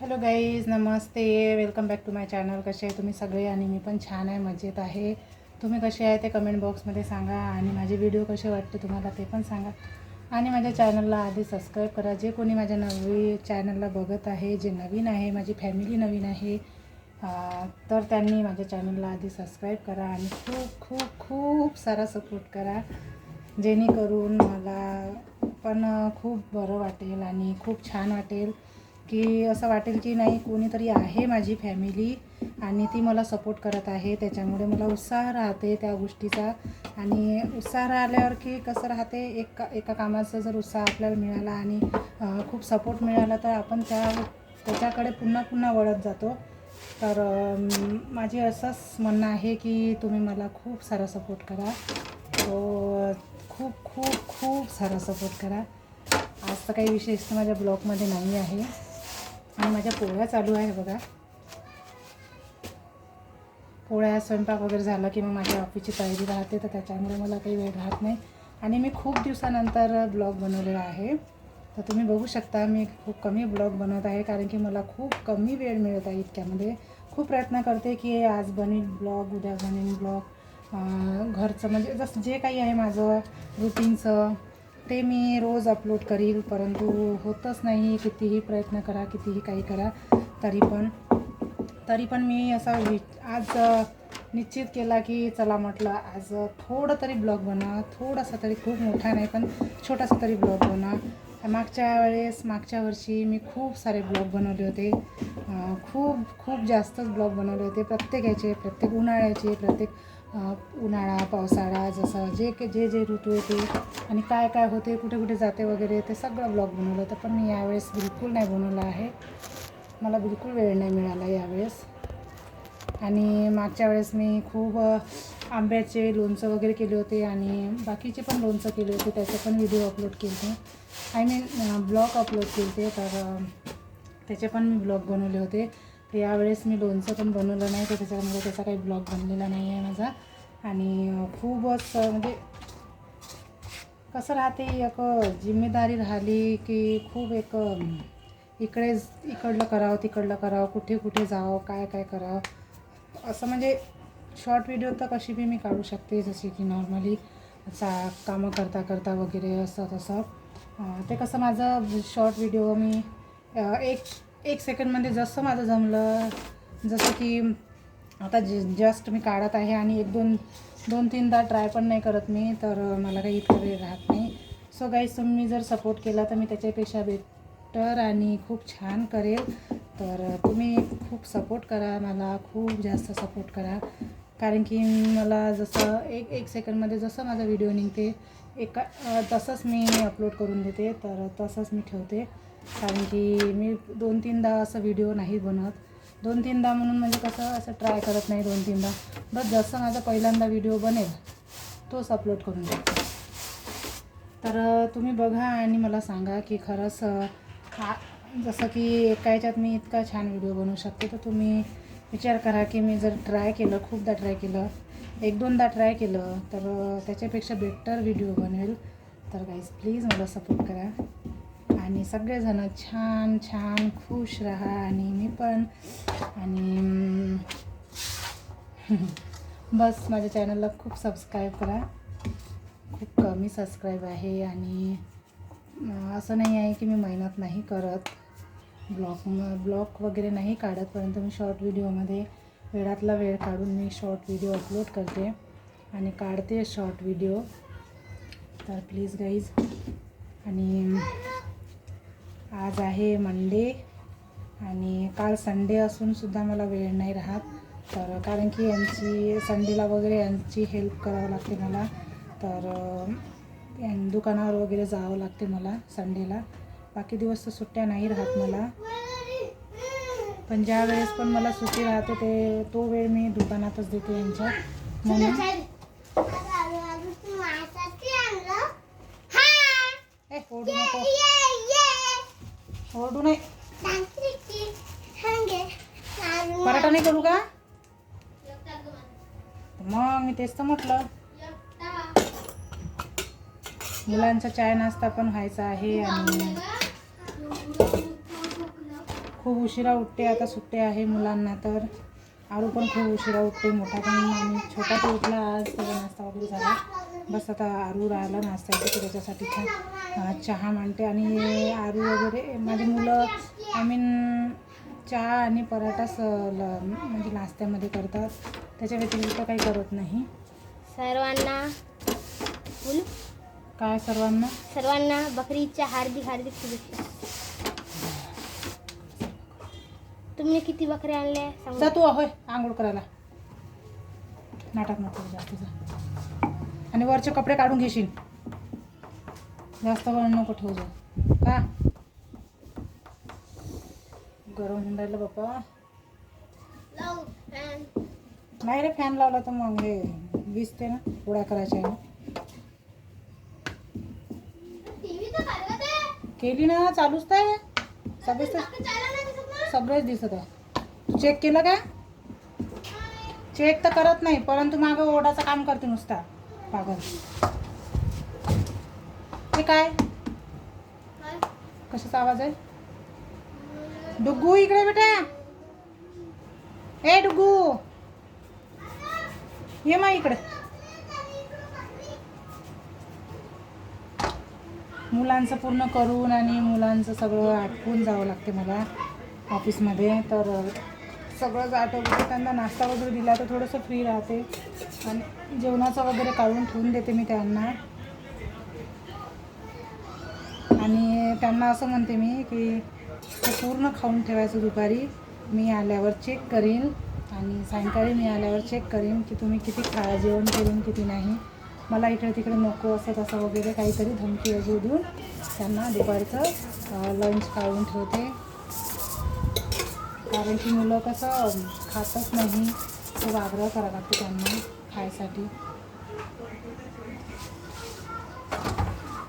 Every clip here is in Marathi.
Hello guys Namaste. Welcome back to my channel कसे आहे तुम्ही सगळे? आणि मी पण छान आहे मजेत आहे. तुम्ही कसे आहे ते कमेंट बॉक्समध्ये सांगा. आणि माझे व्हिडिओ कसे वाटते तुम्हाला ते पण सांगा. आणि माझ्या चॅनलला आधी सबस्क्राईब करा. जे कोणी माझ्या नवी चॅनलला बघत आहे जे नवीन आहे माझी फॅमिली नवीन आहे तर त्यांनी माझ्या चॅनलला आधी सबस्क्राईब करा. आणि खूप खूप खूप सारा सपोर्ट करा. जेणेकरून मला पण खूप बरं वाटेल आणि खूप छान वाटेल. की असं वाटेल की नाही कोणीतरी आहे माझी फॅमिली आणि ती मला सपोर्ट करत आहे. त्याच्यामुळे मला उत्साह राहते त्या गोष्टीचा. आणि उत्साह राहिल्यावर की कसं राहते एक एका कामाचा जर उत्साह आपल्याला मिळाला आणि खूप सपोर्ट मिळाला तर आपण त्या त्याच्याकडे पुन्हा पुन्हा वळत जातो. तर माझे असंच म्हणणं आहे की तुम्ही मला खूप सारा सपोर्ट करा. तो खूप खूप खूप सारा सपोर्ट करा. आज तर काही विशेष माझ्या ब्लॉगमध्ये नाही आहे. आणि माझ्या पोळ्या चालू आहे बघा. पोळ्या स्वयंपाक वगैरे झाला की मग माझ्या ऑफिसची तयारी राहते तर त्याच्यामुळे मला काही वेळ राहत नाही. आणि मी खूप दिवसानंतर ब्लॉग बनवलेला आहे. तर तुम्ही बघू शकता मी खूप कमी ब्लॉग बनवत आहे कारण की मला खूप कमी वेळ मिळत आहे इतक्यामध्ये. खूप प्रयत्न करते की आज बनेल ब्लॉग उद्या बनेल ब्लॉग घरचं म्हणजे जसं जे काही आहे माझं रुटीनचं ते मी रोज अपलोड करील परंतु होतच नाही. कितीही प्रयत्न करा कितीही काही करा तरी पण. तरी पण मी असा वि आज निश्चित केला की चला म्हटलं आज थोडं तरी ब्लॉग बना. थोडासा तरी खूप मोठा नाही पण छोटासा तरी ब्लॉग बना. मागच्या वेळेस मागच्या वर्षी मी खूप सारे ब्लॉग बनवले होते. खूप खूप जास्तच ब्लॉग बनवले होते. प्रत्येक याचे प्रत्येक उन्हाळ्याचे प्रत्येक उन्हाळा पावसाळा जसं जे के- जे जे ऋतू येते आणि काय काय होते कुठे कुठे जाते वगैरे ते सगळं ब्लॉग बनवलं होतं पण मी यावेळेस बिलकुल नाही बनवलं आहे. मला बिलकुल वेळ नाही मिळाला यावेळेस. आणि मागच्या वेळेस मी खूप आंब्याचे लोणचं वगैरे केले होते आणि बाकीचे पण लोणचं केले होते त्याचे पण व्हिडिओ अपलोड केले होते. आय मीन ब्लॉग अपलोड केले होते तर त्याचे पण मी ब्लॉग बनवले होते. तर यावेळेस मी लोणचं पण बनवलं नाही तर त्याच्यामुळे त्याचा काही ब्लॉग बनलेला नाही आहे माझा. आणि खूपच म्हणजे कसं राहते एक जिम्मेदारी राहिली की खूप एक इकडे इकडलं करावं तिकडलं करावं कुठे कुठे जावं काय काय करावं. असं म्हणजे शॉर्ट व्हिडिओ तर कशी बी मी काढू शकते जसे की नॉर्मली चा कामं करता करता वगैरे असं तसं. ते कसं माझं शॉर्ट व्हिडिओ मी एक एक सेकंडमध्ये जसं माझं जमलं जसं की आता ज जस्ट मी काढत आहे आणि एक दोन दोन तीनदा ट्राय पण नाही करत मी तर मला काही इतका वेळ राहत नाही. सो गाईज तुम्ही जर सपोर्ट केला तर मी त्याच्यापेक्षा बेटर आणि खूप छान करेल. तर तुम्ही खूप सपोर्ट करा मला खूप जास्त सपोर्ट करा. कारण की मला जसं एक एक सेकंडमध्ये जसं माझा व्हिडिओ निघते एका तसंच मी अपलोड करून देते तर तसंच मी ठेवते. कारण की मी दोन तीनदा असं व्हिडिओ नाही बनवत. दोन तीनदा म्हणून म्हणजे कसं असं ट्राय करत नाही दोन तीनदा बस जसं माझा पहिल्यांदा व्हिडिओ बनेल तोच अपलोड करून देतो तर तुम्ही बघा आणि मला सांगा की खरंच हा जसं की एका याच्यात मी इतका छान व्हिडिओ बनवू शकते तर तुम्ही विचार करा की मी जर ट्राय केलं खूपदा ट्राय केलं एक दोनदा ट्राय केलं तर त्याच्यापेक्षा बेटर व्हिडिओ बनवेल तर गाईज प्लीज मला सपोर्ट करा. आणि सगळेजण छान छान खुश राहा आणि मी पण. आणि बस माझ्या चॅनलला खूप सबस्क्राईब करा. खूप कमी सबस्क्राईब आहे आणि असं नाही आहे की मी मेहनत नाही करत. ब्लॉग ब्लॉग वगैरे नाही काढत परंतु मी शॉर्ट व्हिडिओमध्ये वेळातला वेळ काढून मी शॉर्ट व्हिडिओ अपलोड करते आणि काढते शॉर्ट व्हिडिओ तर प्लीज गाईज आणि आज आहे मंडे आणि काल संडे असून सुद्धा मला वेळ नाही राहत. तर कारण की यांची संडेला वगैरे यांची हेल्प करावं लागते मला. तर दुकानावर वगैरे जावं लागते मला संडेला बाकी दिवस तर सुट्ट्या नाही राहत मला. पण ज्या वेळेस पण मला सुट्टी राहते ते तो वेळ मी दुकानातच देते यांच्या म्हणून ए ओरडू नको ओरडू नाही पराठा नाही करू का? मग मी तेच तर म्हटलं. मुलांचा चाय नाश्ता पण व्हायचा आहे आणि खूप उशिरा उठते आता सुट्टे आहे मुलांना तर. आरू पण खूप उशिरा उठते. मोठा पण आणि छोटा तो उठला आज त्याचा नाश्ता वगैरे झाला. बस आता आरू राहिला नाश्ता येते त्याच्यासाठी छान चहा मांडते. आणि आरू वगैरे माझी मुलं आय मीन चहा आणि पराठाच म्हणजे नाश्त्यामध्ये करतात. त्याच्या व्यतिरिक्त काही करत नाही. सर्वांना बोलू. काय सर्वांना? सर्वांना बकरीच्या हार्दिक हार्दिक शुभेच्छा. तुम्ही किती बकरी आणल्या? सांगू. जा तू होय. आंघोळ करायला. नाटक नको जास्त जा. आणि वरचे कपडे काढून घेशील. जास्त वेळ नको ठेवू जा. का? गरम होऊन राहिलं बाप्पा. लावू नाही रे फॅन लावला तर मग हे वीजते ना पोळ्या करायच्या आहे तर चालवत आहे. केली ना चालूच तर सगळेच दिसत ना सगळेच दिसत आहे. चेक केलं का चेक तर करत नाही परंतु मागं ओढाचं काम करते नुसता. पागल. ते काय? कशाचा आवाज आहे? डुग्गू इकडे बेटा. ए डुग्गू. ये मग इकडे. मुलांचं पूर्ण करून आणि मुलांचं सगळं आटपून जावं लागते मला. ऑफिसमध्ये तर सगळंच आटवलं त्यांना नाश्ता वगैरे दिला तर थोडंसं फ्री राहते. आणि जेवणाचं वगैरे काढून ठेवून देते मी त्यांना. आणि त्यांना असं म्हणते मी की ते पूर्ण खाऊन ठेवायचं दुपारी. मी आल्यावर चेक करीन आणि सायंकाळी मी आल्यावर चेक करीन की तुम्ही किती खा जेवण केलं किती नाही. मला इकडे तिकडे नको असं तसं वगैरे काहीतरी धमकी वगैरे देऊन त्यांना दुपारचं लंच काढून ठेवते. कारण की मुलं कसं खातच नाही. खूप आग्रह करावा लागतो त्यांना खायसाठी.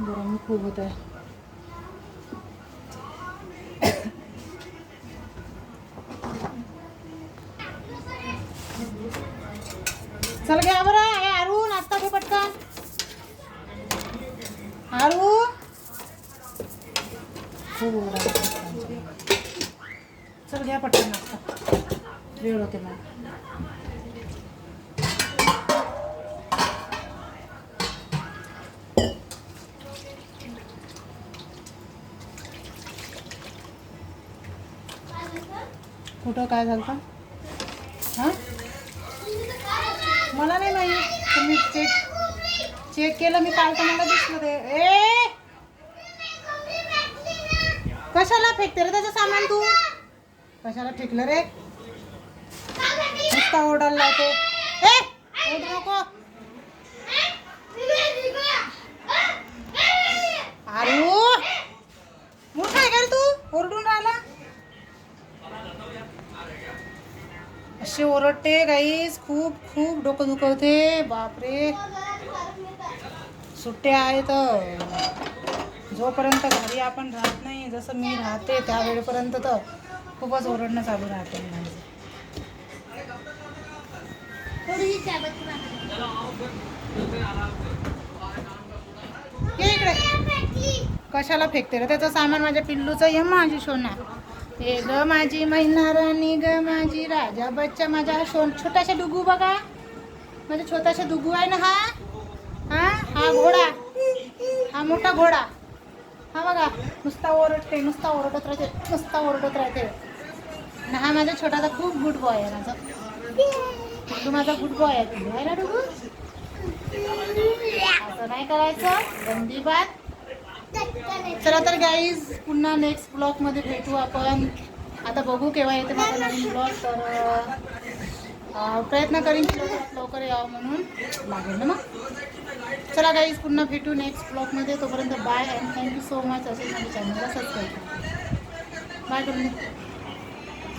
गरम खूप होत आहे. चल घ्या बरं हे आरू नाश्ता घे पटकन. आरू. हो, हो, खूप ओरडा चल घ्या पटकन नाश्ता. वेळ होते मग कुठं काय झालं हां? मला नाही माहीत. तुम्ही चेक चेक केलं मी काल तर मला दिसलं ते. ए! कशाला फेकते रे त्याचं सामान तू? कशाला फेकलं रे? नुसता ओरडायला लावतो. ए नको. अरे मोठा आहे का तू? ओरडून राहिला? असे ओरडते गाईस खूप खूप डोकं दुखवते. बापरे. सुट्ट्या आहेत. जोपर्यंत घरी आपण राहत नाही जसं मी राहते त्या वेळेपर्यंत तर खूपच ओरडणं चालू राहते इकडे. कशाला फेकते रे? त्याचं सामान माझ्या पिल्लूचं ये माझी सोना. हे ग माझी मैना राणी ग माझी राजा बच्चा माझा शोन छोटासा डुगू बघा. माझा छोटासा डुगू आहे ना हा? हा? हा घोडा. हा मोठा घोडा. हा बघा. नुसता ओरडते नुसता ओरडत राहते नुसता ओरडत राहते. आणि हा माझा छोटासा खूप गुड बॉय आहे माझा. तू माझा गुड बॉय आहे पिल्लू आहे ना डुगू असं नाही करायचं. गंदी बात. चला तर गाईज पुन्हा नेक्स्ट ब्लॉगमध्ये भेटू आपण. आता बघू केव्हा येते माझा नवीन ब्लॉग तर प्रयत्न करीन की लवकरात लवकर यावं म्हणून. लागेल ना मग? चला गाईज पुन्हा भेटू नेक्स्ट ब्लॉगमध्ये तोपर्यंत bye and thank you so much असेल माझ्या चॅनलला सबस्क्राईब बाय करून